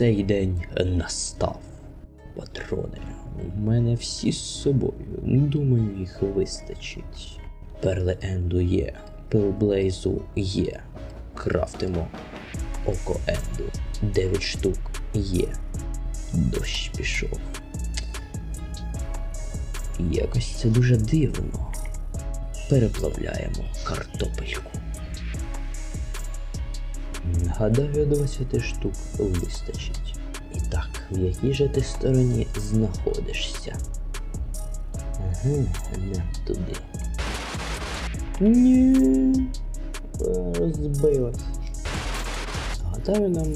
Цей день настав. Патрони, у мене всі з собою. Думаю, їх вистачить. Перли Енду є, пилблейзу є. Крафтимо око Енду. 9 штук є. Дощ пішов. Якось це дуже дивно. Переплавляємо картопельку. Гадаю, 20 штук вистачить. І так, в якій же ти стороні знаходишся? Ага, не туди. Ні. Розбилась. Гадаю, нам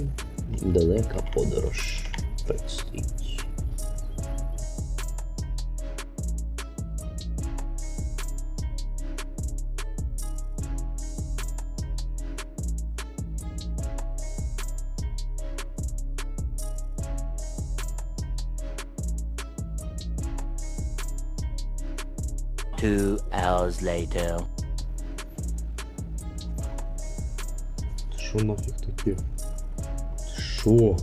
далека подорож предстоїть. Two hours later. Що нафіг таке? Що?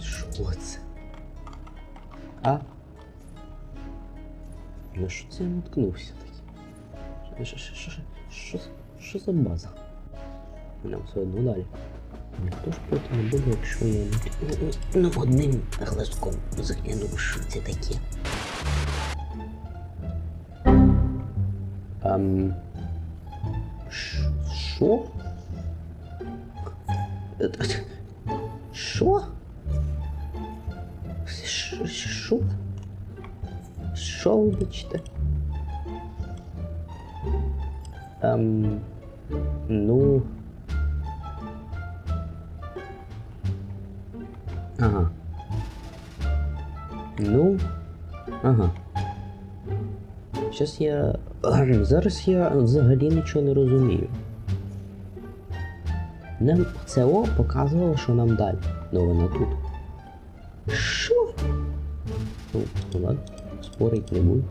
Що це? А? На що це я наткнувся такий? Що, що, що, що, що за база? Нам все одно далі. Ніхто ж проти не буде, якщо я не... Ну, одним глазком загляну, що це таке. Е, Що? Що? Що вибачте? Ем... Ну... Ага. Ну... Ага. Зараз я. Зараз я взагалі нічого не розумію. Нам ЦО показувало, що нам далі. Ну вона тут. Що? Ну, ладно, спорить не буду.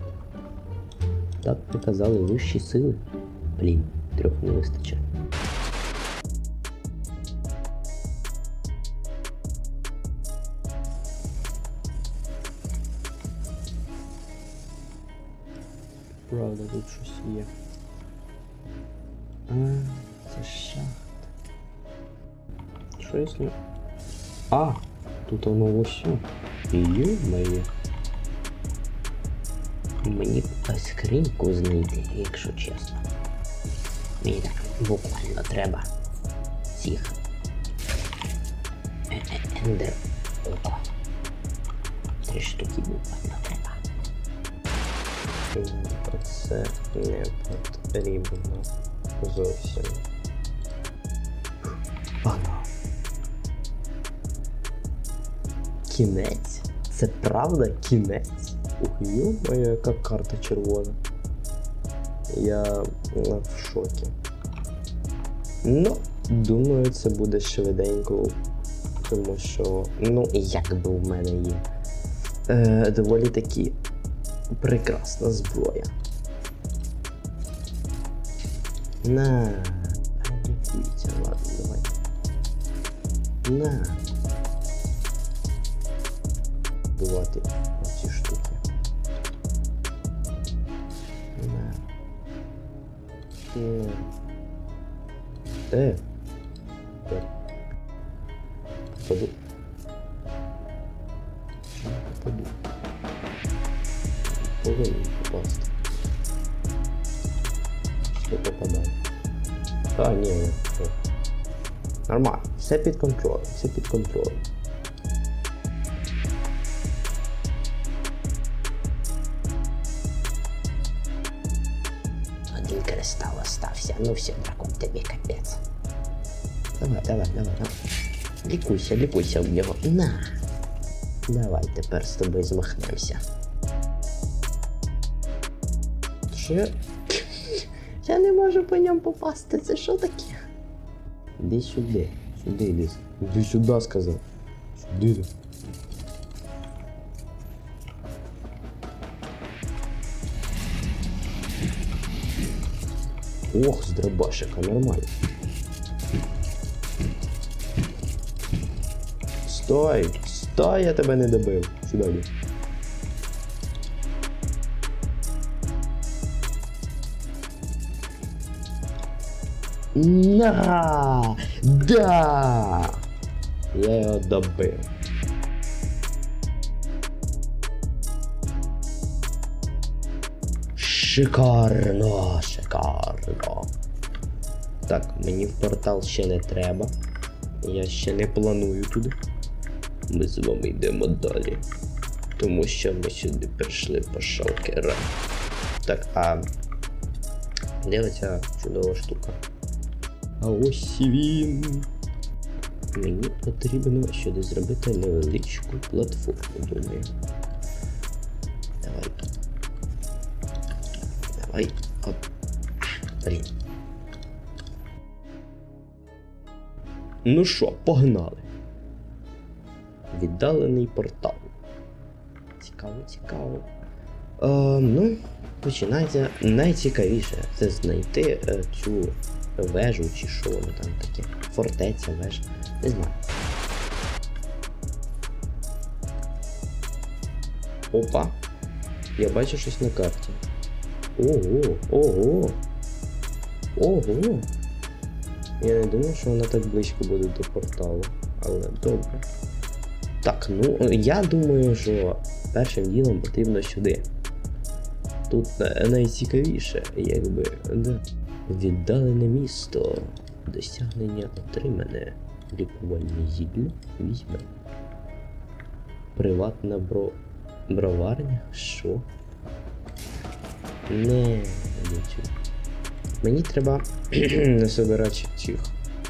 Так приказали вищі сили. Блін, трьох не вистачає. Правда, тут щось є. А, це шахта. Що я з ним? А, тут воно ось. Ю-моє. Мені б скриньку знайти, якщо чесно. Мені так буквально треба цих. Е- е- Ендер. О. Три штуки буквально треба. Це не потрібно зовсім. Пана. Кінець? Це правда кінець? Ух, моя яка карта червона. Я в шокі. Ну, думаю, це буде швиденько, тому що, ну, якби в мене є е, доволі таки прекрасна зброя. На. А ладно, давай. На. Бувати ці штуки. На. На. Е. Так. Попаду. А, ні. Нормально. Все під контролем, все під контролем. Один кристал остався. Ну все, дракон, тобі капець. Давай, давай, давай, давай. Лікуйся, лікуйся в його. На. Давай тепер з тобою змахнемося. Що? Я не можу по ньому попасти. Це що таке? Іди сюди. Сюди ліз. Іди сюди, сказав. Сюди. Ох, з дробашика, нормально. Стой! Стой, я тебе не добив. Сюди. йди. На! Да! Я його добив. Шикарно, шикарно. Так, мені в портал ще не треба. Я ще не планую туди. Ми з вами йдемо далі. Тому що ми сюди прийшли по шалкера. Так, а оця чудова штука? А ось і він. Мені потрібно сюди зробити невеличку платформу, думаю. Давай. Давай. Оп. Блін. Ну що, погнали. Віддалений портал. Цікаво, цікаво. Е, ну, починається найцікавіше. Це знайти е, цю вежу чи що воно там таке. Фортеця, вежа. Не знаю. Опа. Я бачу щось на карті. Ого, ого. Ого. Я не думав, що вона так близько буде до порталу, але добре. Так, ну я думаю, що першим ділом потрібно сюди. Тут найцікавіше, якби. Да. Віддалене місто. Досягнення отримане. Лікувальне зілля візьме. Приватна бро... броварня? Що? Не, не. Мені треба насобирати цих.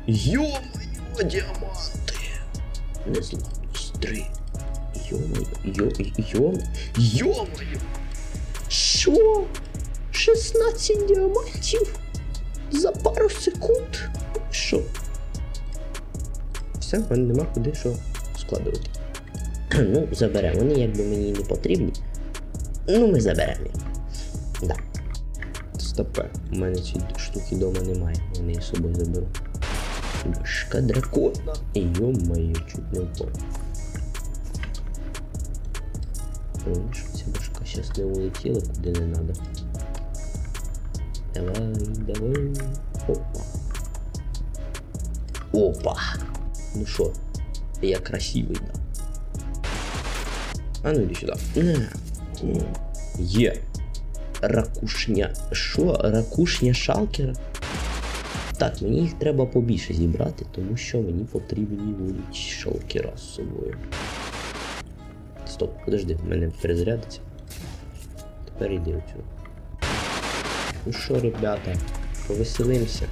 Йо-моє, діаманти! Незламність 3. Йо-моє, йо, йо, йо-моє! Що? 16 діамантів? За пару секунд? Що? Все, в мене нема куди що складувати. Ну, заберемо. Вони якби мені не потрібні. Ну, ми заберемо їх. Да. Стопе, у мене цієї штуки вдома немає, я неї з собою заберу. Башка дракона. Йо-моє, чуть не впав. Що ця башка зараз не улетіла, куди не надо. Давай, давай. Опа. Опа. Ну що, я красивий. А ну іди сюди. Є. Ракушня. Що? Ракушня шалкера? Так, мені їх треба побільше зібрати, тому що мені потрібні будуть шалкера з собою. Стоп, подожди, в мене перезарядиться. Тепер йди оцю. Ну що, ребята, повеселимося.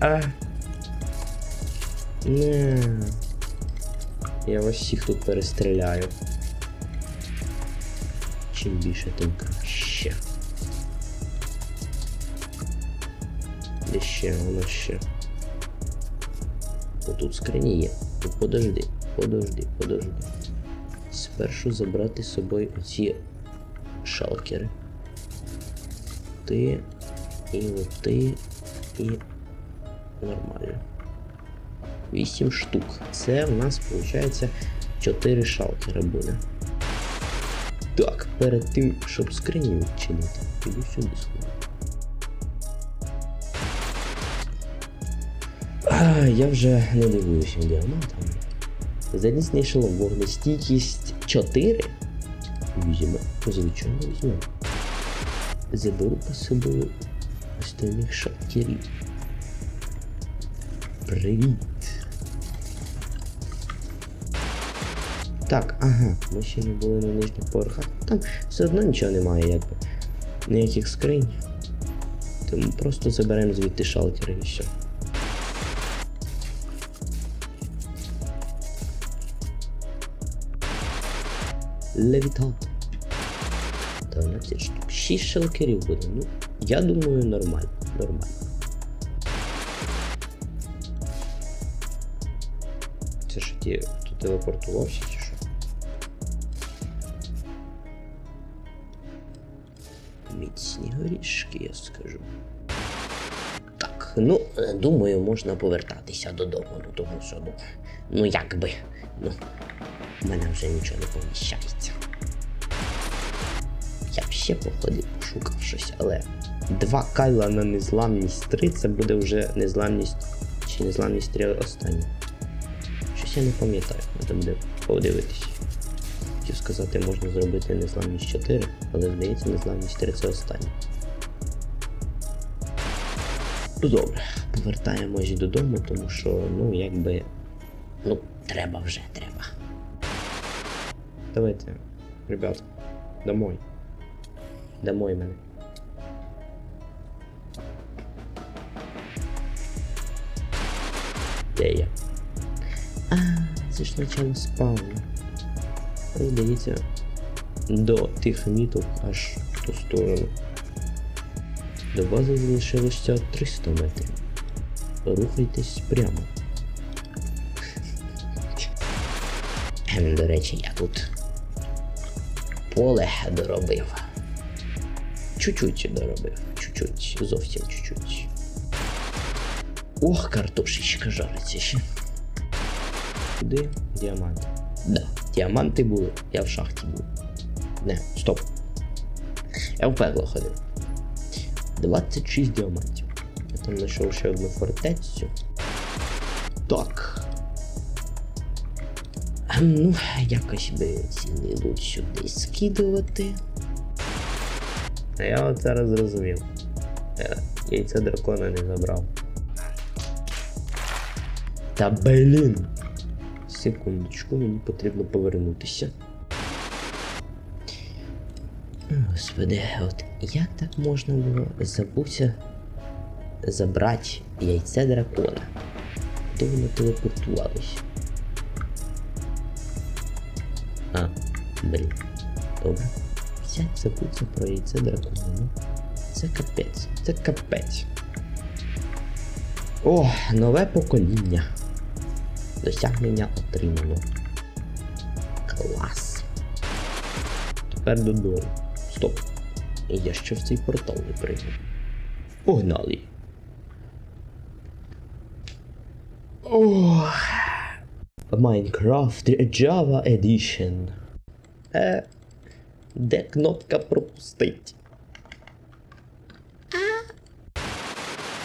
А. Не. Я вас всіх тут перестріляю. Чим більше, тим краще. Де ще, воно ще. Отут скрині є. Подожди, подожди, подожди. Спершу забрати з собою оці шалкери. Ти і ти і нормально. 8 штук. Це в нас виходить 4 шалкери буде. Так, перед тим, щоб скрині відчинити, піду сюди сходу. Я вже не дивуюся діамантам. Залізний шолом, вогнестійкість 4. Візьме, звичайно візьме. Заберу по собою остальних шахтерів. Привіт. Так, ага, ми ще не були на нижніх поверхах. Там все одно нічого немає, якби. Ніяких скринь. Тому просто заберемо звідти шалкери і все. Левітат. 12 штук. 6 шалкерів буде. Ну, я думаю, нормально. Нормально. Це ж ті, хто телепортувався чи що? Міцні горішки, я скажу. Так. ну, е, думаю, можна повертатися додому, ну, тому що, ну, ну якби, ну, в мене вже нічого не поміщається. Я б ще походив, пошукав щось, але два кайла на незламність 3 це буде вже незламність чи незламність 3 останні. Щось я не пам'ятаю, треба буде подивитись. Хотів сказати, можна зробити незламність 4, але здається, незламність 3 це останнє. Ну добре, повертаємось додому, тому що, ну, якби. Ну, треба вже, треба. Давайте, ребят, домой. Домой мене. Де я? А, це ж начало спавну. Але дивіться, до тих міток аж в ту сторону. До бази залишилося 300 метрів. Рухайтесь прямо. До речі, я тут поле доробив. Чуть-чуть доробив. Чуть-чуть, зовсім чуть-чуть. Ох, картошечка жариться ще. Куди? Діаманти. Да, діаманти були. Я в шахті був. Не, стоп. Я в пекло ходив. 26 діамантів. Я там знайшов ще одну фортецю. Так. А, Ну, якось би цілий лут сюди скидувати. А я от зараз зрозумів. Я яйця дракона не забрав. Та блін. Секундочку, мені потрібно повернутися. Господи, от як так можна було забувся забрати яйце дракона? Де воно телепортувалося? Блін. Добре. Взять забуться про яйце дракона. Ну, це капець, це капець. О, нове покоління. Досягнення отримано. Клас. Тепер додому. Стоп. Я ще в цей портал не прийняв. Погнали. Ох. Minecraft Java Edition. Е, де кнопка пропустить?